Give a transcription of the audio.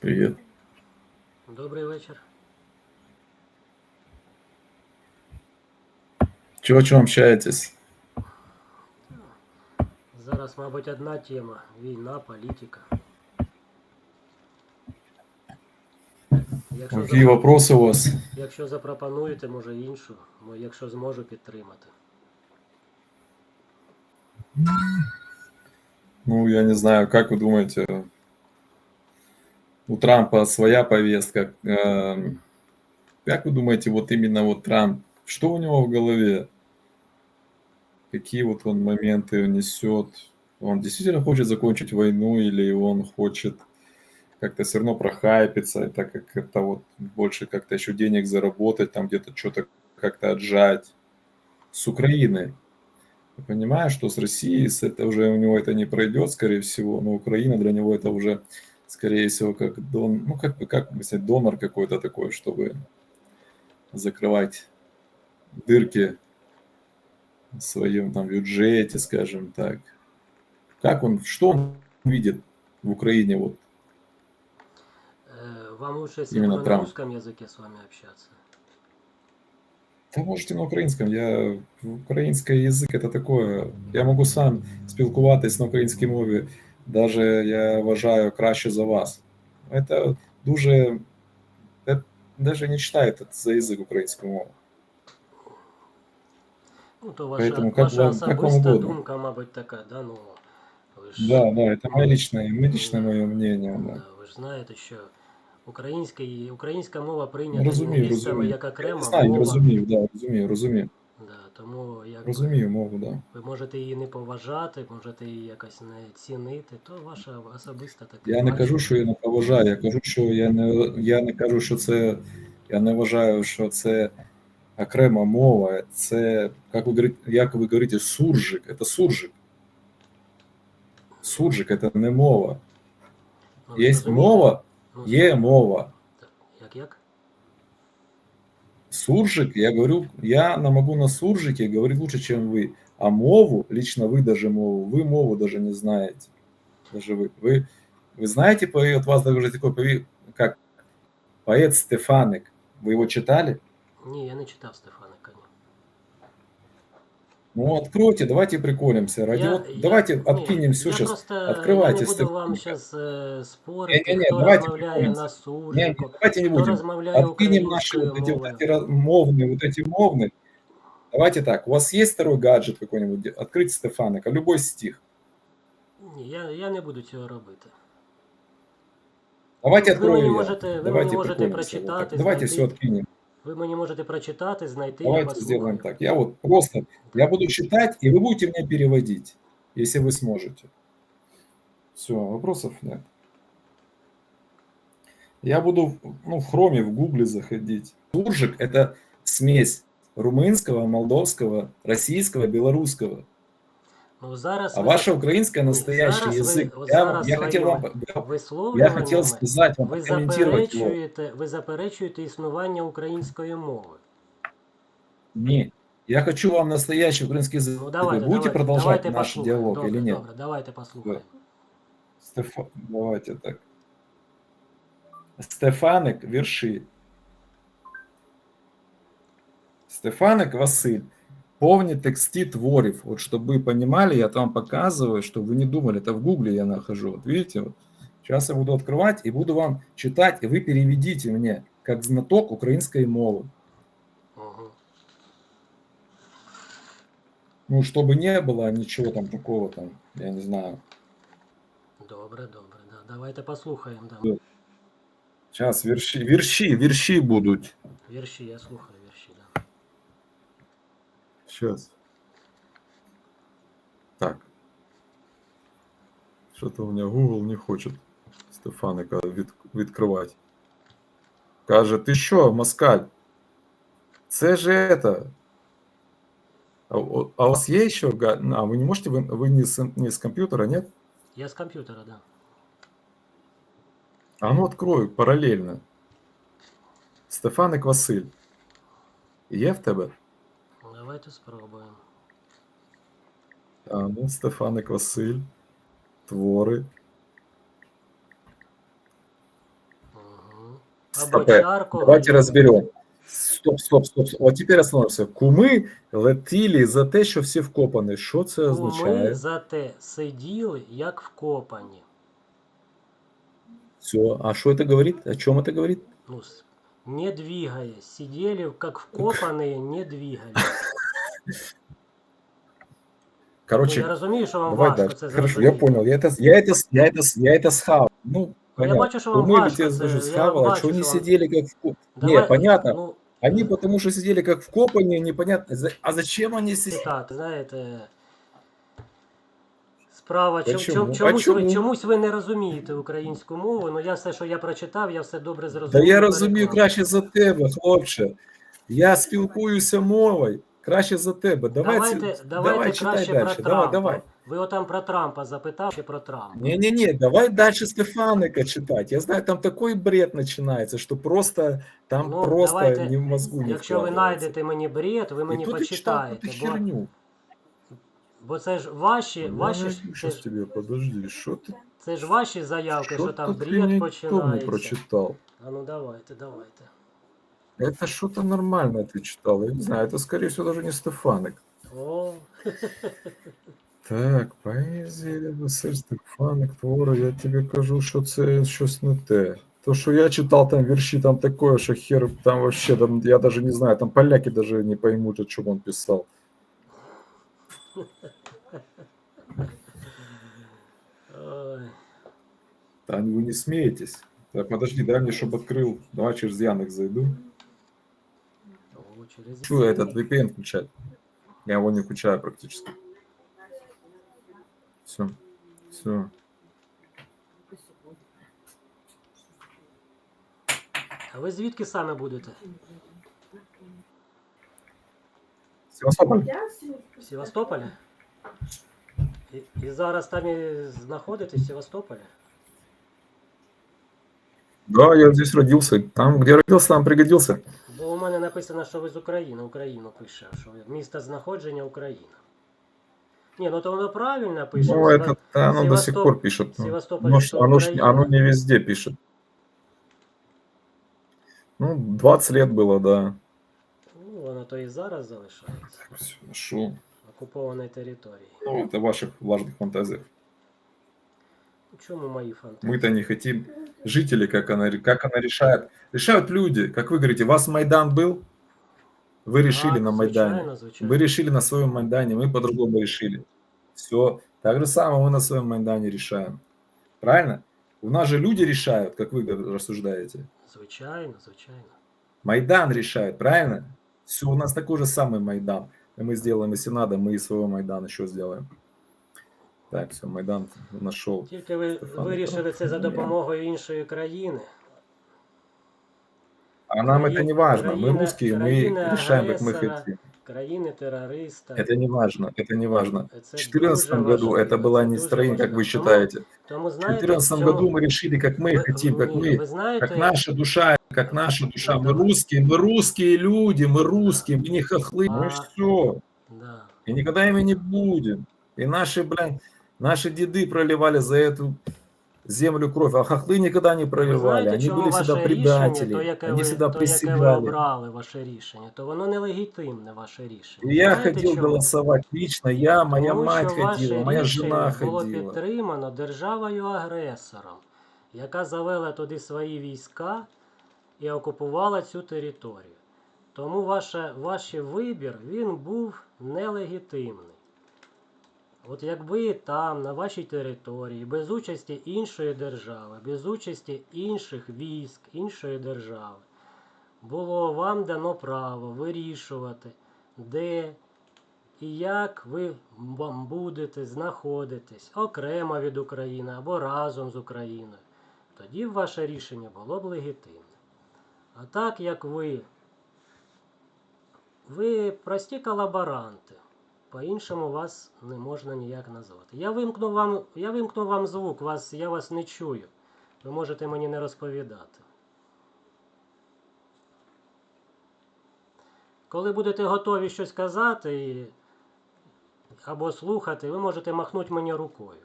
Привет. Добрий вечір. Чего, о чем общаетесь? Зараз, мабуть, одна тема. Війна, політика. Якщо, Какие запро- вопросы у вас? якщо запропонуєте, може іншу, ну, якщо зможу підтримати. Ну, я не знаю, как вы думаете, у Трампа своя повестка. Эм, Как вы думаете, вот именно вот Трамп, что у него в голове? Какие вот он моменты несет? Он действительно хочет закончить войну или он хочет как-то все равно прохайпиться, так как это вот больше как-то еще денег заработать, там где-то что-то как-то отжать с Украины? Я понимаю, что с Россией с это уже у него это не пройдет, скорее всего, но Украина для него это уже, скорее всего, как дон, ну как бы как бы сказать, донор какой-то такой, чтобы закрывать дырки в своем там бюджете, скажем так. Как он, что он видит в Украине вот Е, вам лучше, если Іменно на Трамп. русском языке с вами общаться. Да можете на українському. Я український язик это такое. Я можу сам спілкуватись на українській мові, даже я вважаю краще за вас. Это дуже це даже не читаю этот за язик українську мову. Ну, то ваша, Поэтому как ваша вам- как вам особиста угодно. думка, мабуть, така, да, ну. Ви ж, Да, да, это мое личное, личное мое мнение. Да. да, ви ж знаєте, що український, українська мова прийнята Розумію, лінгвістами розумію. як Я окрема не знаю, мова. розумію, да, розумію, розумію. Тому як Розумію мову, да. ви можете її не поважати, можете її якось не цінити, то ваша особиста така. Я не кажу, що я не поважаю, я кажу, що я не, я не кажу, що це. Я не вважаю, що це окрема мова. Це, як ви говорите, як ви говорите, суржик. Це суржик. Суржик це не мова. Ну, Є зрозуміло. мова, Ну, є мова. так, Як як? Суржик, я говорю, я могу на суржике говорить лучше, чем вы. А мову, лично вы даже мову, вы мову даже не знаете. Даже вы. Вы, вы знаете, поэт, вас даже такой поэт, как поэт Стефаник. Вы его читали? Ні, я не читав Стефаника. Ні. Ну, откройте, давайте приколимся. Ради Я- вот, я- давайте ні, откинем все я сейчас. просто, Открывайте я не буду вам Стефаника. зараз спорити, Не-не-не, хто давайте розмовляє приколимся. на Не, суржику, не, давайте не хто будем. розмовляє Откинем наши українською вот эти, вот мовою. эти раз- мовные, вот эти мовные. Давайте так, у вас есть второй гаджет какой-нибудь? Открыть Стефаника, любой стих. Ні, я, я не буду цього робити. Давайте Ви открою мені я. можете- ви Давайте мені можете приколимся вот так. прочитати, Давайте знайти. все откинем. Ви мені можете прочитати, знайти і Давайте послухати. сделаем так. Я вот просто, я буду читать, и вы будете мне переводить, если вы сможете. Все, вопросов нет. Я буду ну, в хроме, в гугле заходить. Суржик – это смесь румынского, молдовского, российского, белорусского. Ну, зараз А ви ваша украинская настоящий зараз ви- язык. от Я, зараз я хотел вам, я, я висловлюваннями хотел сказать вам, ви прокомментировать его. заперечуєте, ви заперечуєте існування української мови. Не, я хочу вам настоящий украинский язык. Ну Вы давайте, будете давайте, продолжать давайте наш послухаємо. диалог добре, или нет? Добре, давайте послухаємо. Стефа... Давайте так. Стефаник вірші. Стефаник Василь. Повні тексти творів. Вот чтобы вы понимали, я там показываю, чтобы вы не думали, это в гугле я нахожу. Вот видите, вот. Сейчас я буду открывать и буду вам читать, и вы переведите мне, как знаток украинской мовы. Угу. Ну, чтобы не было ничего там такого там, я не знаю. Добре, добре. Да. Давайте послухаємо. Да. Да. Сейчас вірші, вірші, вірші будуть. Вірші, я слухаю вірші. Да. Сейчас. Так. Что-то у меня Google не хочет Стефаника від, відкривати. Каже, ти що, москаль? Це же это. А, у- а у вас є ще? га- А, ви не можете, ви, ви не, з, не з комп'ютера, нет? Я з комп'ютера, да. А ну открою паралельно. Стефаник Василь. Є в тебе? Давайте спробуємо. А, ну, Стефаник Василь. Твори. або Стопе. чарку. Давайте горілки. разберем. Стоп, стоп, стоп. стоп. Вот теперь остановимся. Куми летіли за те, що всі вкопані. Що це Ми означає? за те сиділи, як вкопані. Все. А что это говорит? О чем это говорит? Ну, с- не двигаясь. Сидели, как вкопаные, не двигались. Короче, Ну, я розумію, що вам давай важко дальше. це Хорошо, я зрозуміти. понял. Я это, я это, я это, я это схавал. Ну, Я понятно. бачу, що вам Куми важко летели, це, даже я схавал. А бачу, что они що вам- сидели как в Давай- Не, понятно. Ну, Они потому что сидели как вкопанные, непонятно. За- А зачем они сидели? так, знаєте. Справа, чом, чом, А чомусь, ви, чомусь ви не розумієте українську мову, ну я все, що я прочитав, я все добре Та зрозумів. я розумію краще за тебе, хлопче. Я спілкуюся мовою. Краще за тебе. Давай, Давайте, давайте давай краще про Давай, Трампа. давай. Ви отам про Трампа запитав чи про Трампа? Не-не-не, давай дальше Стефаника читать. Я знаю, там такой бред начинается, что просто там Ну, просто давайте, не в мозгу не Якщо ви знайдете мені бред, ви мені тут почитаєте. Бо, херню. бо це ж ваші, Я ваші ж, найду це, щас ж, тебе, подожди, що ти, це ж ваші заявки, що що там тут я бред не починається. прочитал? А ну давайте, давайте. Это что-то нормальное ты читал, я не знаю, это скорее всего даже не Стефаник. О, Так, поезія, Василь Стефаник, твори, я тобі кажу, що це щось не те. То, що я читав там вірші, там такое, що хер, там вообще, там, я даже не знаю, там поляки даже не поймут, о чем он писал. Да вы не смеетесь. Так, подожди, дай мне, чтобы открыл. Давай через Яндекс зайду. Через... Чего этот VPN включать? Я его не включаю практически. Все. Все. А ви звідки саме будете? Севастополь? В Севастополі? І, і зараз там і знаходитесь в Севастополі? Да, я здесь родился. Там, где родился, там пригодился. Бо у мене написано, що ви з України, Україну пише, що ви- місто знаходження Україна. Ні, ну то воно правильно пише. Ну, Сева- это да, оно до сих Севастоп- пор пишет. ну. Севастополь Оно, это ж- оно, ж- Украина. оно не везде пишет. Ну, 20 лет было, да. Ну, воно то і зараз залишається. Все, нашел. Окупованій території. Ну, это в ваших влажных фантазиях. Ну, Чому мої фантазії? Мы-то не хотим. Жители, как она, как она решает. Решают люди. Как вы говорите, у вас Майдан был? Вы решили Так, на Майдане. Звичайно, звичайно. Вы решили на своем Майдане, мы по-другому решили. Все. Так же самое мы на своем Майдане решаем. Правильно? У нас же люди решают, как вы рассуждаете. Звичайно, звичайно. Майдан решает, правильно? Все, у нас такой же самый Майдан. И мы сделаем, если надо, мы и своего Майдана еще сделаем. Так, все, Майдан нашел. Тільки ви Стефан, вирішили це за ну, я- допомогою іншої країни. А нам это не важно. Мы Країна- русские, мы країна решаем, как мы агресора. хотим. країни-терориста. Это не важно, это не важно. Це В 2014 дуже году важливо, это была це не дуже страна, как важливо. вы считаете. Тому В знаєте, 2014 чому- году мы решили, как мы ви- хотим, как ні, мы, ви знаєте, как наша душа, как наша душа. Мы русские, мы русские люди, мы русские, мы не хохлы, мы А. все. да. И никогда ими не будем. И наши, блин, наши деды проливали за эту землю кровь, а хохлы никогда не проливали. знаєте, Они были всегда предатели, то, яке они ви, всегда то, яке ви присягали. обрали, ваше рішення, то воно нелегітимне, ваше рішення. Я Знаєте хотел чому? голосовать лично, я, моя Тому мать що ваше ходила, моя рішення жена було ходила. підтримано державою-агресором, яка завела туди свої війська і окупувала цю територію. Тому ваше, ваш вибір він був нелегітимний. От якби там, на вашій території, без участі іншої держави, без участі інших військ, іншої держави, було вам дано право вирішувати, де і як ви будете знаходитись окремо від України або разом з Україною, тоді ваше рішення було б легітимне. А так як ви, ви прості колаборанти, по-іншому вас не можна ніяк назвати. Я вимкну вам, я вимкну вам звук, вас, я вас не чую. Ви можете мені не розповідати. Коли будете готові щось казати або слухати, ви можете махнути мені рукою.